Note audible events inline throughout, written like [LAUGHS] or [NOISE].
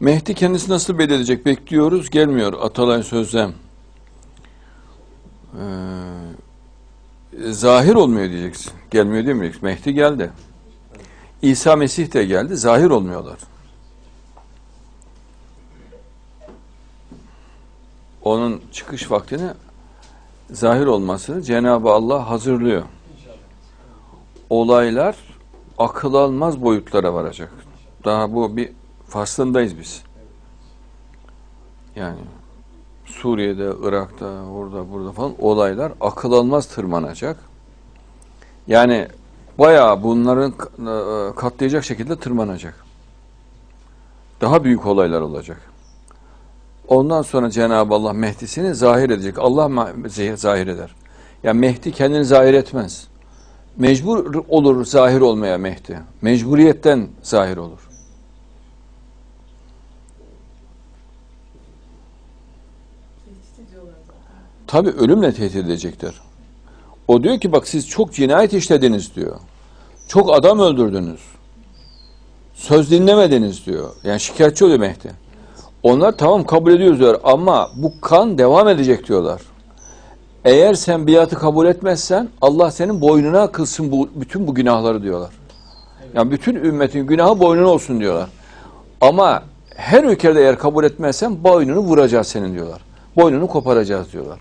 Mehdi kendisi nasıl belirleyecek? Bekliyoruz, gelmiyor. Atalay Sözlem. Ee, zahir olmuyor diyeceksin. Gelmiyor demeyeceksin. Mehdi geldi. İsa Mesih de geldi. Zahir olmuyorlar. Onun çıkış vaktini zahir olmasını Cenab-ı Allah hazırlıyor. Olaylar akıl almaz boyutlara varacak. Daha bu bir faslındayız biz. Yani Suriye'de, Irak'ta, orada, burada falan olaylar akıl almaz tırmanacak. Yani bayağı bunların e, katlayacak şekilde tırmanacak. Daha büyük olaylar olacak. Ondan sonra Cenab-ı Allah Mehdi'sini zahir edecek. Allah zahir eder. Yani Mehdi kendini zahir etmez. Mecbur olur zahir olmaya Mehdi. Mecburiyetten zahir olur. Tehdit ediyorlar zaten. Tabi ölümle tehdit edecekler. O diyor ki bak siz çok cinayet işlediniz diyor. Çok adam öldürdünüz. Söz dinlemediniz diyor. Yani şikayetçi oluyor Mehdi. Onlar tamam kabul ediyoruz diyor ama bu kan devam edecek diyorlar. Eğer sen biatı kabul etmezsen Allah senin boynuna kılsın bu, bütün bu günahları diyorlar. Yani bütün ümmetin günahı boynuna olsun diyorlar. Ama her ülkede eğer kabul etmezsen boynunu vuracağız senin diyorlar. Boynunu koparacağız diyorlar.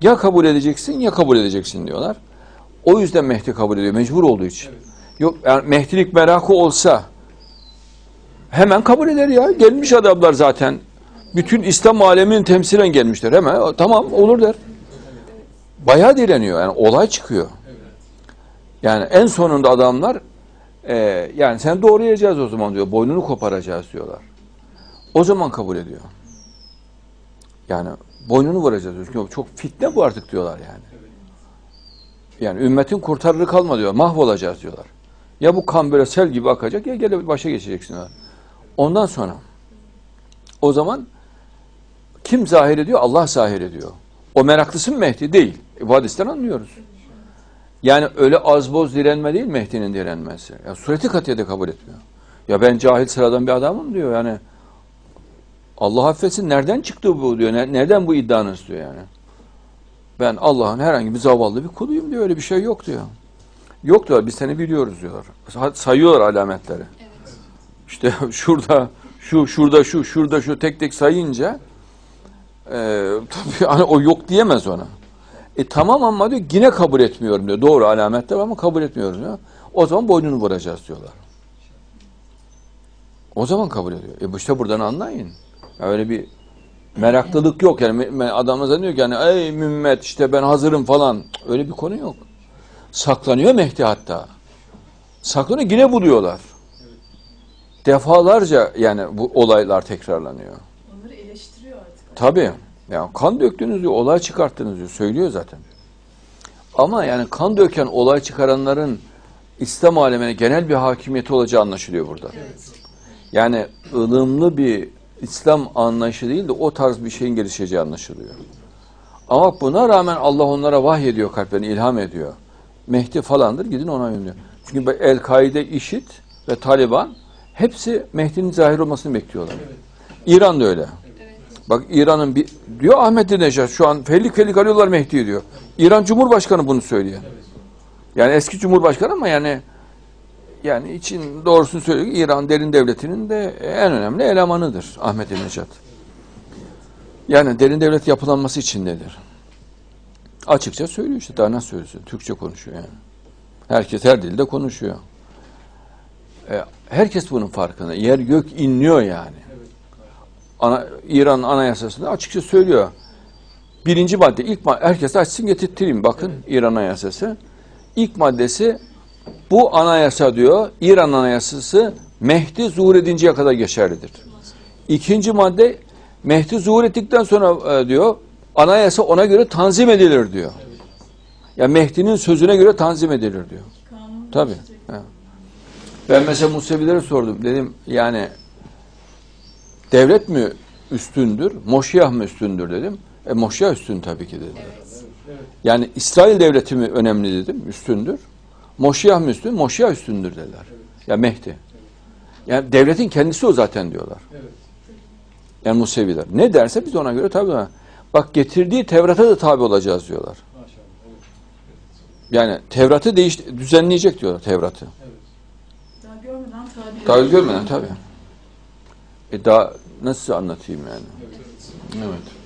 Ya kabul edeceksin ya kabul edeceksin diyorlar. O yüzden Mehdi kabul ediyor mecbur olduğu için. Yok yani Mehdilik merakı olsa hemen kabul eder ya. Gelmiş adamlar zaten. Bütün İslam aleminin temsilen gelmişler. Hemen tamam olur der. Bayağı direniyor. Yani olay çıkıyor. Yani en sonunda adamlar e, yani sen doğrayacağız o zaman diyor. Boynunu koparacağız diyorlar. O zaman kabul ediyor. Yani boynunu vuracağız diyor. Çünkü çok fitne bu artık diyorlar yani. Yani ümmetin kurtarırı kalma diyor. Mahvolacağız diyorlar. Ya bu kan böyle sel gibi akacak ya gele başa geçeceksin. Ondan sonra o zaman kim zahir ediyor? Allah zahir ediyor. O meraklısı mı Mehdi? Değil. E, bu hadisten anlıyoruz. Yani öyle az boz direnme değil Mehdi'nin direnmesi. Ya sureti katiyede kabul etmiyor. Ya ben cahil sıradan bir adamım diyor yani. Allah affetsin nereden çıktı bu diyor. Ne- Nereden bu iddianız diyor yani. Ben Allah'ın herhangi bir zavallı bir kuluyum diyor. Öyle bir şey yok diyor. Yok diyor biz seni biliyoruz diyorlar. Sa- Sayıyorlar alametleri. İşte [LAUGHS] şurada şu şurada şu şurada şu tek tek sayınca e, tabii hani o yok diyemez ona. E tamam ama diyor yine kabul etmiyorum diyor. Doğru alametler ama kabul etmiyorum diyor. O zaman boynunu vuracağız diyorlar. O zaman kabul ediyor. E işte buradan anlayın. Öyle bir meraklılık yok yani adam zannediyor ki yani ey mümmet işte ben hazırım falan. Öyle bir konu yok. Saklanıyor Mehdi hatta. Saklanıyor yine buluyorlar. Defalarca yani bu olaylar tekrarlanıyor. Onları eleştiriyor artık. Tabii. Yani kan döktünüz diyor, olay çıkarttınız diyor. Söylüyor zaten. Ama yani kan döken olay çıkaranların İslam alemine genel bir hakimiyeti olacağı anlaşılıyor burada. Yani ılımlı bir İslam anlayışı değil de o tarz bir şeyin gelişeceği anlaşılıyor. Ama buna rağmen Allah onlara vahyediyor kalplerini, ilham ediyor. Mehdi falandır gidin ona yönlüyor. Çünkü El-Kaide, IŞİD ve Taliban hepsi Mehdi'nin zahir olmasını bekliyorlar. İran da öyle. Bak İran'ın bir diyor Ahmedinejad şu an fellik fellik arıyorlar Mehdi'yi diyor. İran Cumhurbaşkanı bunu söylüyor. Yani eski Cumhurbaşkanı ama yani yani için doğrusunu söylüyor. İran derin devletinin de en önemli elemanıdır Ahmedinejad. Yani derin devlet yapılanması içindedir. Açıkça söylüyor işte daha nasıl söylesin. Türkçe konuşuyor yani. Herkes her dilde konuşuyor. E, herkes bunun farkında. Yer gök inliyor yani. Ana, İran anayasasında açıkça söylüyor. Birinci madde, ilk madde, herkes açsın getirttireyim bakın İran anayasası. İlk maddesi bu anayasa diyor, İran anayasası Mehdi zuhur edinceye kadar geçerlidir. İkinci madde, Mehdi zuhur ettikten sonra e, diyor, anayasa ona göre tanzim edilir diyor. Ya Mehdi'nin sözüne göre tanzim edilir diyor. Kanun Tabii. Evet. Ben mesela Musevilere sordum. Dedim yani devlet mi üstündür, Moşiyah mı üstündür dedim. E Moşiyah üstün tabii ki dediler. Yani İsrail devleti mi önemli dedim, üstündür. Moşiyah mı üstün? Moşiyah üstündür dediler. Ya Mehdi. Yani devletin kendisi o zaten diyorlar. Yani Museviler. Ne derse biz ona göre tabi. Bak getirdiği Tevrat'a da tabi olacağız diyorlar. Maşallah. Evet. Yani Tevrat'ı değiş düzenleyecek diyorlar Tevrat'ı. Evet. Daha görmeden tabi. Tabi görmeden tabi. E daha nasıl anlatayım yani? Evet. evet. Evet.